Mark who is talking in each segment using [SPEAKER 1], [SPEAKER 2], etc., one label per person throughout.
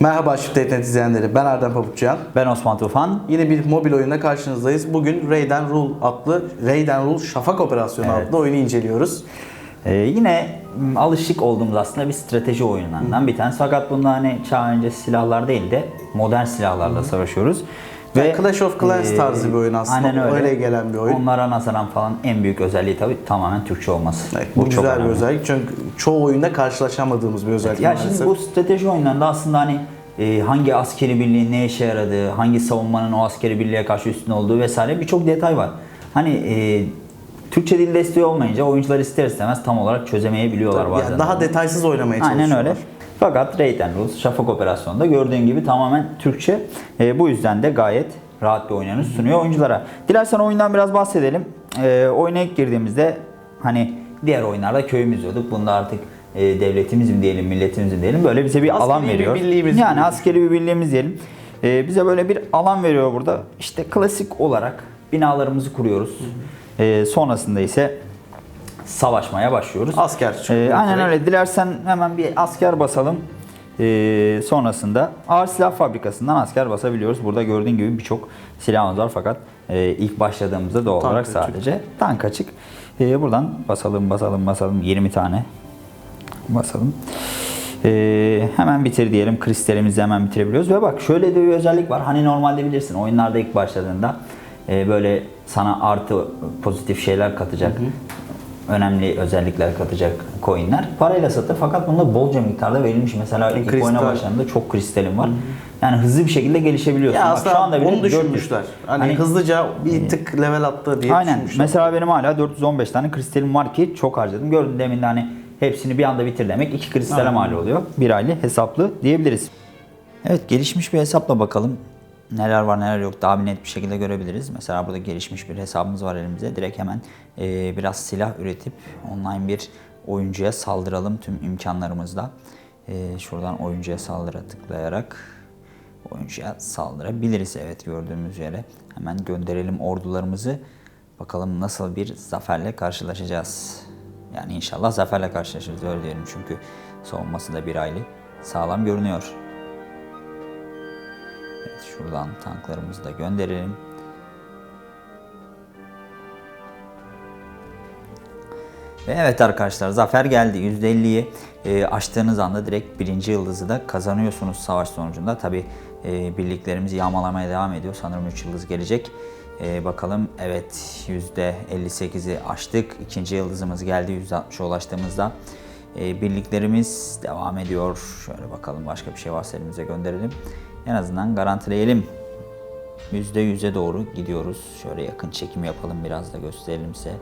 [SPEAKER 1] Merhaba Shift Net izleyenleri. Ben Erdem Pabukçuyan.
[SPEAKER 2] Ben Osman Tufan.
[SPEAKER 1] Yine bir mobil oyunla karşınızdayız. Bugün Raiden Rule adlı Raiden Rule Şafak Operasyonu
[SPEAKER 2] Evet.
[SPEAKER 1] adlı oyunu inceliyoruz.
[SPEAKER 2] Ee, yine alışık olduğumuz aslında bir strateji oyunlarından bir tanesi. Fakat bunda hani çağ öncesi silahlar değil de modern silahlarla savaşıyoruz.
[SPEAKER 1] Yani Clash of Clans
[SPEAKER 2] e,
[SPEAKER 1] tarzı bir oyun aslında.
[SPEAKER 2] Aynen öyle.
[SPEAKER 1] Öyle gelen bir oyun.
[SPEAKER 2] Onlara nazaran falan en büyük özelliği tabii tamamen Türkçe olması.
[SPEAKER 1] Evet, bu,
[SPEAKER 2] çok
[SPEAKER 1] güzel bir
[SPEAKER 2] önemli.
[SPEAKER 1] özellik çünkü çoğu oyunda karşılaşamadığımız bir özellik
[SPEAKER 2] Ya
[SPEAKER 1] maalesef.
[SPEAKER 2] şimdi bu strateji oyunlarında aslında hani e, hangi askeri birliğin ne işe yaradığı, hangi savunmanın o askeri birliğe karşı üstün olduğu vesaire birçok detay var. Hani e, Türkçe dil desteği olmayınca oyuncular ister istemez tam olarak çözemeyebiliyorlar
[SPEAKER 1] Yani
[SPEAKER 2] bazen.
[SPEAKER 1] daha detaysız oynamaya çalışıyorlar.
[SPEAKER 2] Aynen öyle. Fakat and Rules Şafak Operasyonu'nda gördüğün gibi tamamen Türkçe. E, bu yüzden de gayet rahat bir oynanış sunuyor oyunculara. Dilersen oyundan biraz bahsedelim. E, oyuna ilk girdiğimizde hani diğer oyunlarda köyümüz diyorduk. Bunda artık e, devletimiz mi diyelim, milletimiz mi diyelim böyle bize bir
[SPEAKER 1] Askeri
[SPEAKER 2] alan
[SPEAKER 1] bir
[SPEAKER 2] veriyor.
[SPEAKER 1] birliğimiz
[SPEAKER 2] yani
[SPEAKER 1] diyelim.
[SPEAKER 2] askeri bir birliğimiz diyelim. E, bize böyle bir alan veriyor burada. İşte klasik olarak binalarımızı kuruyoruz. E, sonrasında ise savaşmaya başlıyoruz.
[SPEAKER 1] Asker çıkıyor
[SPEAKER 2] Ee, aynen öyle. Dilersen hemen bir asker basalım. Ee, sonrasında ağır silah fabrikasından asker basabiliyoruz. Burada gördüğün gibi birçok silahımız var fakat e, ilk başladığımızda doğal
[SPEAKER 1] Tank
[SPEAKER 2] olarak
[SPEAKER 1] açık.
[SPEAKER 2] sadece tank açık. Ee, buradan basalım basalım basalım 20 tane basalım. Ee, hemen bitir diyelim. Kristalimizi hemen bitirebiliyoruz. Ve bak şöyle de bir özellik var. Hani normalde bilirsin oyunlarda ilk başladığında e, böyle sana artı pozitif şeyler katacak. Önemli özellikler katacak coinler. Parayla satır fakat bunda bolca miktarda verilmiş. Mesela ilk
[SPEAKER 1] Kristal.
[SPEAKER 2] oyuna başladığında çok kristalim var. Yani hızlı bir şekilde gelişebiliyorsun.
[SPEAKER 1] Ya
[SPEAKER 2] Bak,
[SPEAKER 1] aslında
[SPEAKER 2] şu anda bile
[SPEAKER 1] onu
[SPEAKER 2] 400.
[SPEAKER 1] düşünmüşler. Hani, hızlıca bir tık level attı diye
[SPEAKER 2] Aynen.
[SPEAKER 1] düşünmüşler.
[SPEAKER 2] Mesela benim hala 415 tane kristalim var ki çok harcadım. Gördün demin de hani hepsini bir anda bitir demek iki kristale mal oluyor. Bir aylık hesaplı diyebiliriz. Evet gelişmiş bir hesapla bakalım. Neler var neler yok daha net bir şekilde görebiliriz. Mesela burada gelişmiş bir hesabımız var elimizde. Direkt hemen e, biraz silah üretip online bir oyuncuya saldıralım tüm imkanlarımızla. E, şuradan oyuncuya saldıra tıklayarak oyuncuya saldırabiliriz. Evet gördüğümüz üzere hemen gönderelim ordularımızı. Bakalım nasıl bir zaferle karşılaşacağız. Yani inşallah zaferle karşılaşırız öyle diyelim çünkü savunması da bir aylı sağlam görünüyor. Şuradan tanklarımızı da gönderelim. Ve evet arkadaşlar zafer geldi. %50'yi e, aştığınız anda direkt birinci yıldızı da kazanıyorsunuz savaş sonucunda. Tabi e, birliklerimiz yağmalamaya devam ediyor. Sanırım 3 yıldız gelecek. E, bakalım evet %58'i aştık. İkinci yıldızımız geldi %60'a ulaştığımızda. E, birliklerimiz devam ediyor. Şöyle bakalım başka bir şey varsa elimize gönderelim. En azından garantileyelim. %100'e doğru gidiyoruz. Şöyle yakın çekim yapalım biraz da gösterelim size.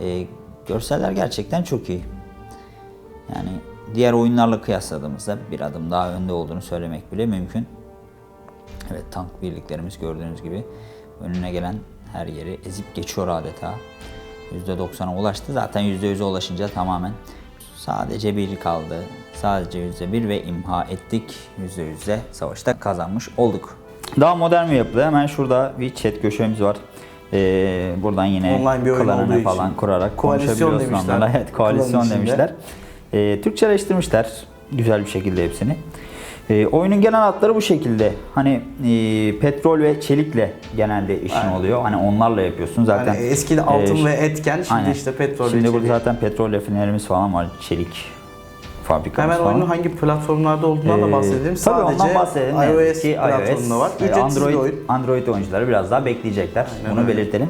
[SPEAKER 2] Ee, görseller gerçekten çok iyi. Yani diğer oyunlarla kıyasladığımızda bir adım daha önde olduğunu söylemek bile mümkün. Evet tank birliklerimiz gördüğünüz gibi önüne gelen her yeri ezip geçiyor adeta. %90'a ulaştı. Zaten %100'e ulaşınca tamamen sadece bir kaldı. Sadece %1 ve imha ettik. %100'de savaşta kazanmış olduk. Daha modern bir yapıda hemen şurada bir chat köşemiz var. Ee, buradan yine
[SPEAKER 1] Online bir oyun olduğu
[SPEAKER 2] falan
[SPEAKER 1] için.
[SPEAKER 2] korarak
[SPEAKER 1] Koalisyon
[SPEAKER 2] konuşabiliyorsun
[SPEAKER 1] demişler.
[SPEAKER 2] onlarla. Evet koalisyon
[SPEAKER 1] içinde.
[SPEAKER 2] demişler. Ee, Türkçeleştirmişler güzel bir şekilde hepsini. Ee, oyunun genel hatları bu şekilde. Hani e, petrol ve çelikle genelde işin
[SPEAKER 1] Aynen.
[SPEAKER 2] oluyor. Hani onlarla yapıyorsun zaten.
[SPEAKER 1] Yani eskide altın
[SPEAKER 2] e,
[SPEAKER 1] ve etken şimdi
[SPEAKER 2] aynen.
[SPEAKER 1] işte petrol.
[SPEAKER 2] Şimdi
[SPEAKER 1] ve
[SPEAKER 2] burada zaten petrol rafinerimiz falan var. Çelik fabrikamız
[SPEAKER 1] Hemen
[SPEAKER 2] falan.
[SPEAKER 1] oyunun hangi platformlarda olduğundan da
[SPEAKER 2] Ee,
[SPEAKER 1] bahsedelim.
[SPEAKER 2] Tabii
[SPEAKER 1] Sadece
[SPEAKER 2] ondan bahsedelim.
[SPEAKER 1] İOS
[SPEAKER 2] ki
[SPEAKER 1] platformunda var.
[SPEAKER 2] e,
[SPEAKER 1] Ücretsiz
[SPEAKER 2] Android,
[SPEAKER 1] bir oyun.
[SPEAKER 2] Android oyuncuları biraz daha bekleyecekler.
[SPEAKER 1] Aynen
[SPEAKER 2] Bunu
[SPEAKER 1] öyle.
[SPEAKER 2] belirtelim.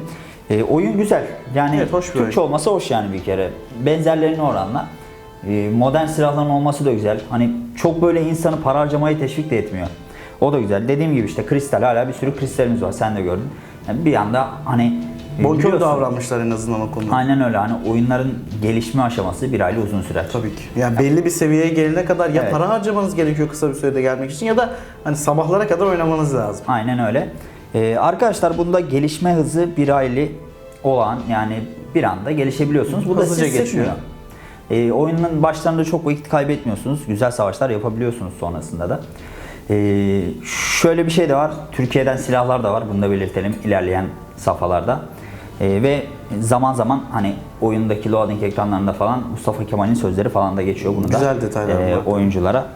[SPEAKER 2] E, oyun güzel. Yani
[SPEAKER 1] Evet, hoş
[SPEAKER 2] Türkçe
[SPEAKER 1] oyun.
[SPEAKER 2] olması hoş yani bir kere. Benzerlerine oranla. E, modern silahların olması da güzel. Hani çok böyle insanı para harcamayı teşvik de etmiyor. O da güzel. Dediğim gibi işte kristal hala bir sürü kristalimiz var. Sen de gördün. Yani bir anda hani
[SPEAKER 1] Bonkör davranmışlar en azından o konuda.
[SPEAKER 2] Aynen öyle. Hani oyunların gelişme aşaması bir aylık uzun sürer.
[SPEAKER 1] Tabii ki. Yani belli bir seviyeye gelene kadar ya
[SPEAKER 2] Evet.
[SPEAKER 1] para harcamanız gerekiyor kısa bir sürede gelmek için ya da hani sabahlara kadar oynamanız lazım.
[SPEAKER 2] Aynen öyle. Ee, arkadaşlar bunda gelişme hızı bir aylı olan yani bir anda gelişebiliyorsunuz. Bu da
[SPEAKER 1] Hızlıca
[SPEAKER 2] sizi
[SPEAKER 1] geçiyor.
[SPEAKER 2] Ee, oyunun başlarında çok vakit kaybetmiyorsunuz. Güzel savaşlar yapabiliyorsunuz sonrasında da. Ee, şöyle bir şey de var. Türkiye'den silahlar da var. Bunu da belirtelim ilerleyen safhalarda. Ee, ve zaman zaman hani oyundaki loading ekranlarında falan Mustafa Kemal'in sözleri falan da geçiyor. Bunu da
[SPEAKER 1] Güzel detaylar
[SPEAKER 2] e, oyunculara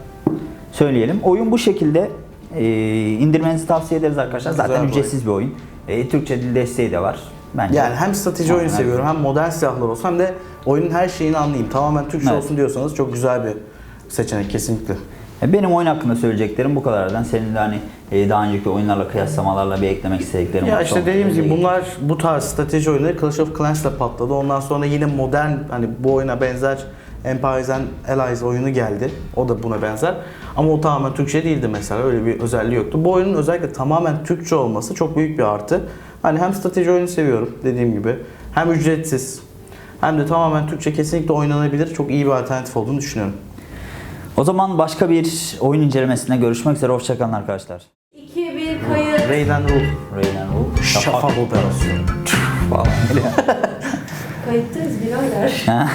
[SPEAKER 2] söyleyelim. Oyun bu şekilde e, indirmenizi tavsiye ederiz arkadaşlar.
[SPEAKER 1] Güzel
[SPEAKER 2] Zaten
[SPEAKER 1] bir
[SPEAKER 2] ücretsiz bir oyun. E, Türkçe dil desteği de var. Bence.
[SPEAKER 1] Yani hem strateji oyunu seviyorum hem modern silahlar olsun hem de oyunun her şeyini anlayayım. Tamamen Türkçe
[SPEAKER 2] Evet.
[SPEAKER 1] olsun diyorsanız çok güzel bir seçenek kesinlikle.
[SPEAKER 2] Benim oyun hakkında söyleyeceklerim bu kadardan. Senin de hani e, daha önceki oyunlarla kıyaslamalarla bir eklemek istediklerim
[SPEAKER 1] Ya işte dediğimiz gibi bunlar bu tarz strateji oyunları Clash of Clans'la patladı. Ondan sonra yine modern hani bu oyuna benzer Empires and Allies oyunu geldi. O da buna benzer. Ama o tamamen Türkçe değildi mesela. Öyle bir özelliği yoktu. Bu oyunun özellikle tamamen Türkçe olması çok büyük bir artı. Hani hem strateji oyunu seviyorum dediğim gibi. Hem ücretsiz hem de tamamen Türkçe kesinlikle oynanabilir. Çok iyi bir alternatif olduğunu düşünüyorum.
[SPEAKER 2] O zaman başka bir oyun incelemesinde görüşmek üzere. Hoşçakalın arkadaşlar.
[SPEAKER 3] 2 1 kayıt.
[SPEAKER 1] Raiden Rule.
[SPEAKER 2] Reynan Rul.
[SPEAKER 1] Şafak operasyonu.
[SPEAKER 2] falan.
[SPEAKER 3] Kayıttayız birader.